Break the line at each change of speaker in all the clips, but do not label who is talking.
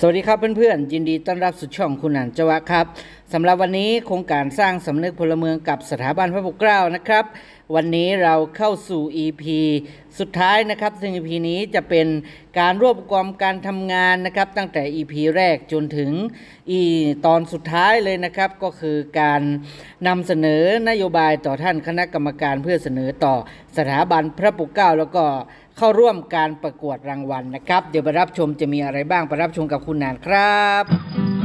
สวัสดีครับเพื่อนๆ ยินดีต้อนรับสู่ช่องคุณหนันจวะครับสำหรับวันนี้โครงการสร้างสำนึกพลเมืองกับสถาบันพระปกเกล้านะครับ วันนี้เราเข้าสู่ EP สุดท้ายนะครับ ซึ่ง EP นี้จะเป็นการรวบรวมการทำงานนะครับ ตั้งแต่ EP แรกจนถึงอีตอนสุดท้ายเลยนะครับ ก็คือการนำเสนอนโยบายต่อท่านคณะกรรมการเพื่อเสนอต่อสถาบันพระปกเกล้าแล้วก็ เข้าร่วมการประกวดรางวัลนะครับ เดี๋ยวไปรับชมจะมีอะไรบ้างไปรับชมกับคุณนานครับ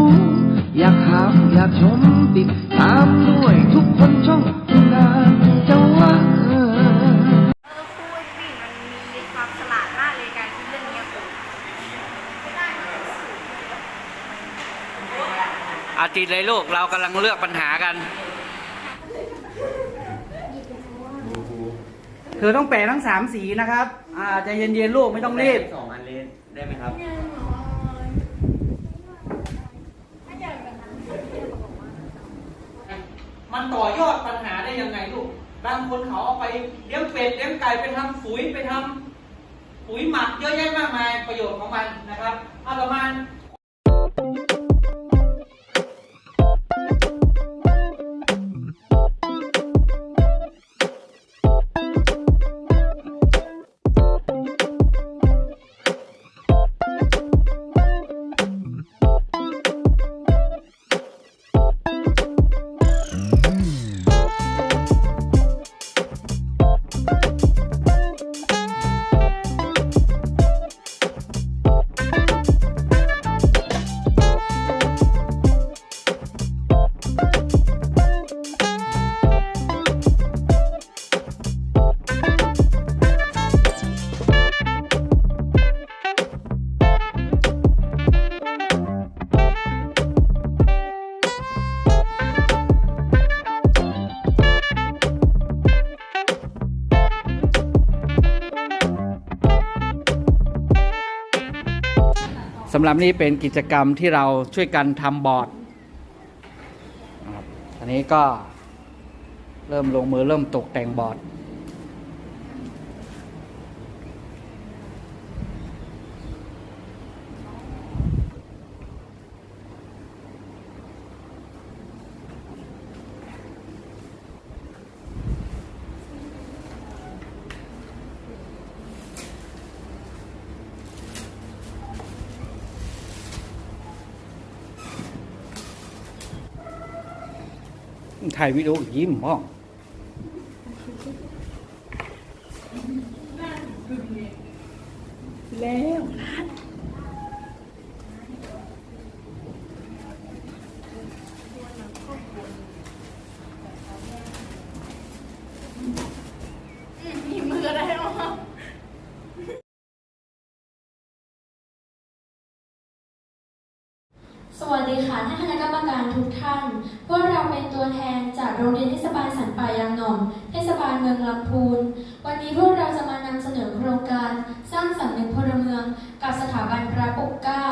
รู้ อยากถามอยากชมติดตามด้วยทุกคนช่องคุณนาจะว่าเออ
เออครูไอ้ผู้หญิงมันมีความฉลาดมากเลยการคิดเรื่องเนี้ยครูไม่ได้มันเป็นสูตร
อาทิตย์เลยลูกเรากำลังเลือกปัญหากันคือต้องแปะทั้งสามสีนะครับ อ่าใจเย็นๆลูกไม่ต้องรีบ
สองอันเลนได้ไหมครับ
มันต่อยอดปัญหาได้ยังไงลูก บางคนเขาเอาไปเลี้ยงเป็ดเลี้ยงไก่ไปทำปุ๋ยไปทำปุ๋ยหมักเยอะแยะมากมายประโยชน์ของมันนะครับเอาประมาณำหรับนี้เป็นกิจกรรมที่เราช่วยกันทำบอร์ดอันนี้ก็เริ่มลงมือเริ่มตกแต่งบอร์ด ถ่ายวิดีโอยิ้มมอง
มีมืออะไรวะ
สวัสดีค่ะท่านคณะกรรมการทุกท่าน พวกเราเป็นตัวแทนจากโรงเรียนเทศบาลสันป่ายางหน่อมเทศบาลเมืองลำพูน วันนี้พวกเราจะมานำเสนอโครงการสร้างสำนึกพลเมืองกับสถาบันพระปกเกล้า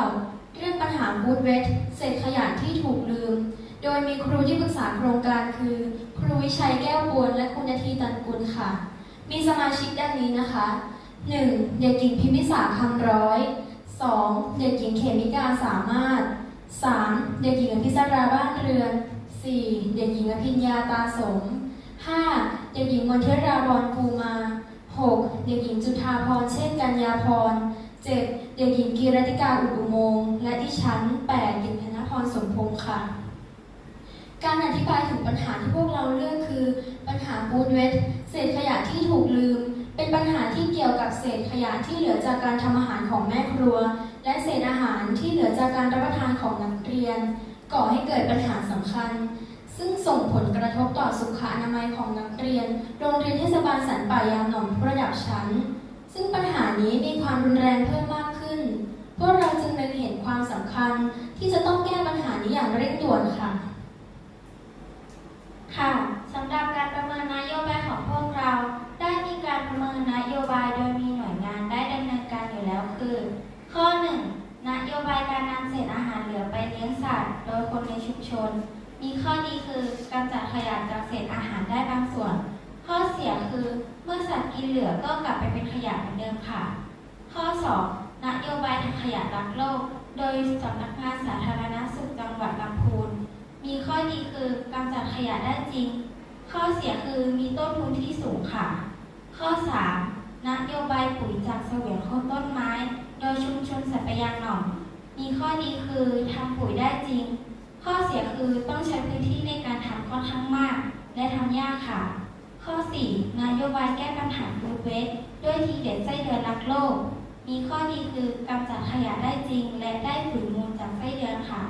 เรื่องปัญหาบูธเวสเศษขยะที่ถูกลืม โดยมีครูที่ปรึกษาโครงการคือ ครูวิชัยแก้วบวนและคุณนาทีตันกุลค่ะ มีสมาชิกดังนี้นะคะ 1. เด็กหญิงพิมิสาคำร้อย 2. เด็กหญิงเขมิกาสามารถ 3. เด็กหญิงอภิสราบ้านเรือน 4. เด็กหญิงอภิญญาตาสม 5. เด็กหญิงมนเทราพรภูมา 6. เด็กหญิงจุธาพรเชษกัญญาพร 7. เด็กหญิงกีรติกาอุดอุโมง และดิฉัน 8. เด็กธนพรสมพงษ์ค่ะ การอธิบายถึงปัญหาที่พวกเราเลือกคือ ปัญหาบูธเวสเศษขยะที่ถูกลืม เป็นปัญหาที่เกี่ยวกับเศษขยะที่เหลือจากการทำอาหารของแม่ครัว และเศษอาหารที่เหลือจากการรับประทานของนักเรียน ก่อให้เกิดปัญหาสำคัญ ซึ่งส่งผลกระทบต่อสุขอนามัยของนักเรียน โรงเรียนเทศบาลสันป่ายาหนองระดับชั้น ซึ่งปัญหานี้มีความรุนแรงเพิ่มมากขึ้น
พวกเราจึงเล็งเห็นความสำคัญที่จะต้องแก้ปัญหานี้อย่างเร่งด่วนค่ะ
ค่ะสำหรับการประเมินนโยบายของพวกเรา ได้มีการประเมินนโยบายโดยมีหน่วยงานได้ดำเนินการอยู่แล้วคือ ข้อ 1. นโยบายการนำเศษอาหารเหลือไปเลี้ยงสัตว์ โดยคนในชุมชน มีข้อดีคือกำจัดขยะจากเศษอาหารได้บางส่วน ข้อเสียคือเมื่อสัตว์กินเหลือก็กลับไปเป็นขยะเหมือนเดิมค่ะ ข้อ 2. นโยบายทางขยะรักโลก โดยสำนักงานสาธารณสุขจังหวัดลำพูน มีข้อดีคือกำจัดขยะได้จริง ข้อเสียคือมีต้นทุนที่สูงค่ะ ข้อ 3. นโยบายปุ๋ยจากเสวียงโคนต้นไม้ โดยชุมชนสัปยาหนอม มีข้อดีคือทำปุ๋ยได้จริง ข้อเสียคือต้องใช้พื้นที่ในการทำค่อนข้างมาก และทำยากค่ะ ข้อ 4. นโยบายแก้ปัญหาฟูดเวสด้วยทีเด็ดไส้เดือนรักโลก มีข้อดีคือกำจัดขยะได้จริง และได้ปุ๋ยมูลจากไส้เดือนค่ะ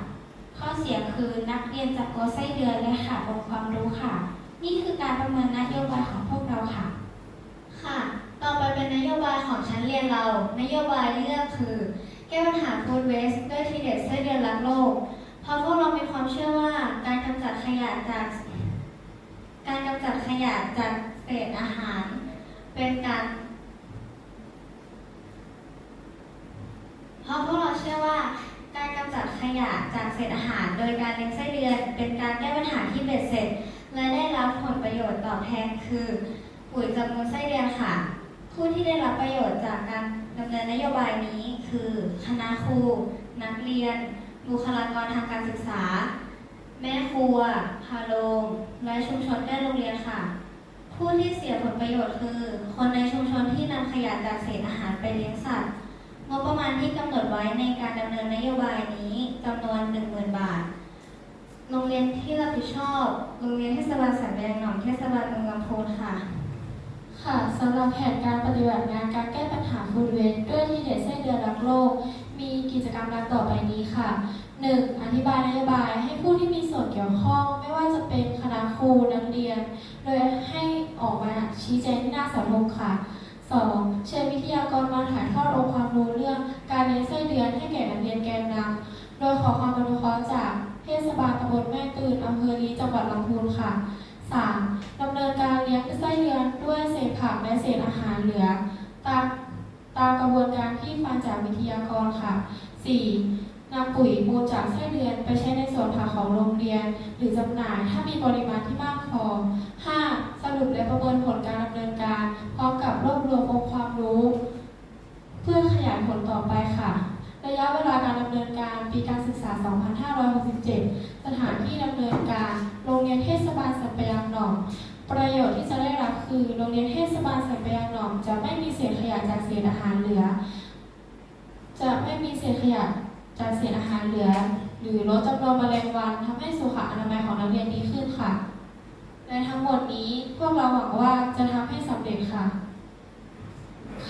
ข้อเสียคือนักเรียนจะกลัวไส้เดือนและขาดองค์ความรู้ค่ะ นี่คือการประเมินนโยบายของพวกเราค่ะ
ค่ะ ต่อไปเป็นนโยบายของชั้นเรียนเรา นโยบายเลือกคือ แก้ปัญหา food waste ด้วยทีเด็ดไส้เดือนรักโลก เพราะพวกเรามีความเชื่อว่าการกำจัดขยะจาก การกำจัดขยะจากเศษอาหาร เป็นการเพราะพวกเราเชื่อว่าการกำจัดขยะจากเศษอาหาร โดยการเลี้ยงไส้เดือน เป็นการแก้ปัญหาที่เบ็ดเสร็จ และได้รับผลประโยชน์ตอบแทนคือ ปุ๋ยจำนวนไส้เดือนค่ะ ผู้ที่ได้รับประโยชน์จากการ ดำเนินนโยบายนี้คือคณะครู นักเรียน บุคลากรทางการศึกษา แม่ครัว พาโรงและชุมชนใกล้โรงเรียนค่ะ ผู้ที่เสียผลประโยชน์คือ คนในชุมชนที่นำขยะจากเศษอาหารไปเลี้ยงสัตว์งบประมาณที่กำหนดไว้ในการดำเนินนโยบายนี้จำนวน 10,000 บาท โรงเรียนที่รับผิดชอบ โรงเรียนเทศบาลสันแดงหนองเทศบาลเมืองลำพูนค่ะ
ค่ะสำหรับแผนการปฏิบัติงานการแก้ปัญ หาฟูดเวสด้วยทีเด็ดไส้เดือนรักโลก มีกิจกรรมดังต่อไปนี้ค่ะ 1. อธิบายนโยบายให้ผู้ที่มีส่วนเกี่ยวข้อง ไม่ว่าจะเป็นคณะครูนักเรียน โดยให้ออกมาชี้แจงที่หน้าเสาธงค่ะ 2. เชิญวิทยากรมาถ่ายทอดองค์ความรู้เรื่อง การเลี้ยงไส้เดือนให้แก่นักเรียนแกนนำโดยขอความอนุเคราะห์จากเทศบาลตำบลแม่ตื่นอำเภอลีจังหวัดลำพูนค่ะ 3. ดำเนินการเลี้ยงไส้เดือนด้วยเศษผักและเศษอาหารเหลือ ตาม ตามกระบวนการที่ฟังจากวิทยากรค่ะ 4. นำปุ๋ยมูลจากไส้เดือนไปใช้ในสวนผักของโรงเรียน หรือจำหน่ายถ้ามีปริมาณที่มากพอ 5. สรุปและประเมินผลการดำเนินการ พร้อมกับรวบรวมองค์ความรู้ เพื่อขยายผลต่อไปค่ะ ระยะเวลาการดำเนินการปีการศึกษา 2567 สถานที่ดำเนินการ โรงเรียนเทศบาลสัปยางหนอง ประโยชน์ที่จะได้รับคือโรงเรียนเทศบาลสัปยางหนองจะไม่มีเศษขยะจากเศษอาหารเหลือ จะไม่มีเศษขยะจากเศษอาหารเหลือ หรือลดจำนวนแมลงวันทำให้สุขอนามัยของนักเรียนดีขึ้นค่ะ และทั้งหมดนี้พวกเราหวังว่าจะทำให้สำเร็จค่ะ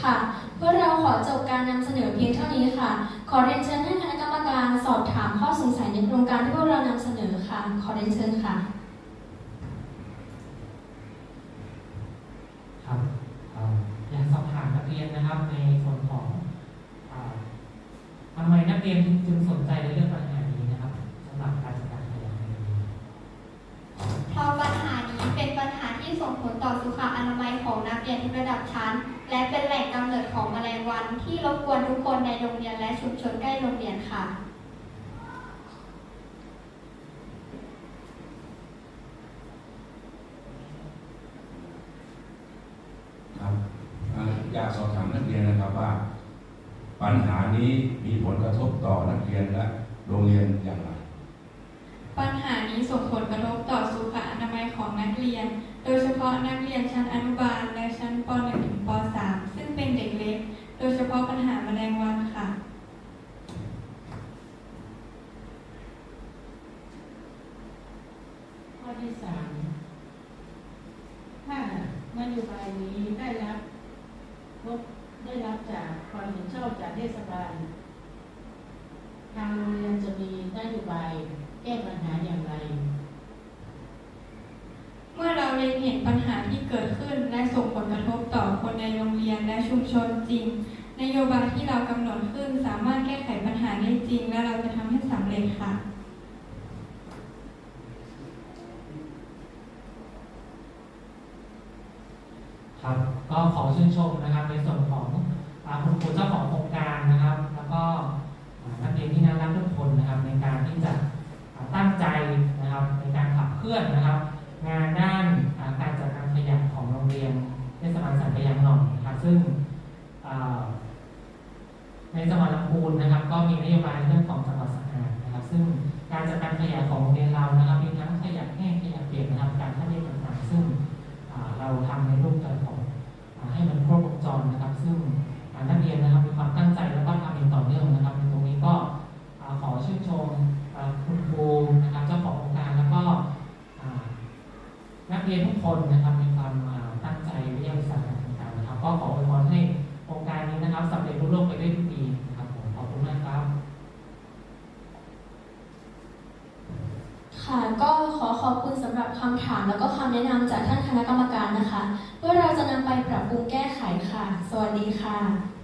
ค่ะเพวกเราขอจบการนำเสนอเพียงเท่านี้ค่ะ ขอเรียนเชิญให้คณะกรรมการสอบถามข้อสงสัยในโครงการที่พวกเรานำเสนอค่ะ ขอเรียนเชิญค่ะ
ครับเอ่ออยากสอบถาม นะครับในส่วนของอทำไมนักเรียนจึงสนใจในเรื่องปัญหานี้นะครับสำหรับการจัดการขยะในวันนี้
เพราะปัญหานี้เป็นปัญหาที่ส่งผลต่อสุขอนามัยของนักเรียนทุกระดับชั้น และเป็นแหล่งกำเนิดของแมลงวันที่รบกวนทุกคนในโรงเรียนและชุมชนใกล้โรงเรียนค่ะ
ครับ อ่าอยาสอบถามนักเรียนนะครับว่า ปัญหานี้มีผลกระทบต่อนักเรียนและโรงเรียนอย่างไร
ปัญหานี้ส่งผลกระทบต่อสุขอนามัยของนักเรียน โดยเฉพาะนักเรียนชั้นอนุบาลและชั้นป .1 ถึงป .3 ซึ่งเป็นเด็กเล็ก โดยเฉพาะปัญหา
เห็นปัญหา
ที่เกิดขึ้นและส่งผลกระทบต่อคนในโรงเรียนและชุมชนจริง นโยบายที่เรากำหนดขึ้นสามารถแก้ไขปัญหาได้จริง และเราจะทำให้สำเร็จค่ะ
高
明的又白的。 ขอบคุณสำหรับคำถามแล้วก็คำแนะนำจากท่านคณะกรรมการนะคะ เพื่อเราจะนำไปปรับปรุงแก้ไขค่ะ สวัสดีค่ะ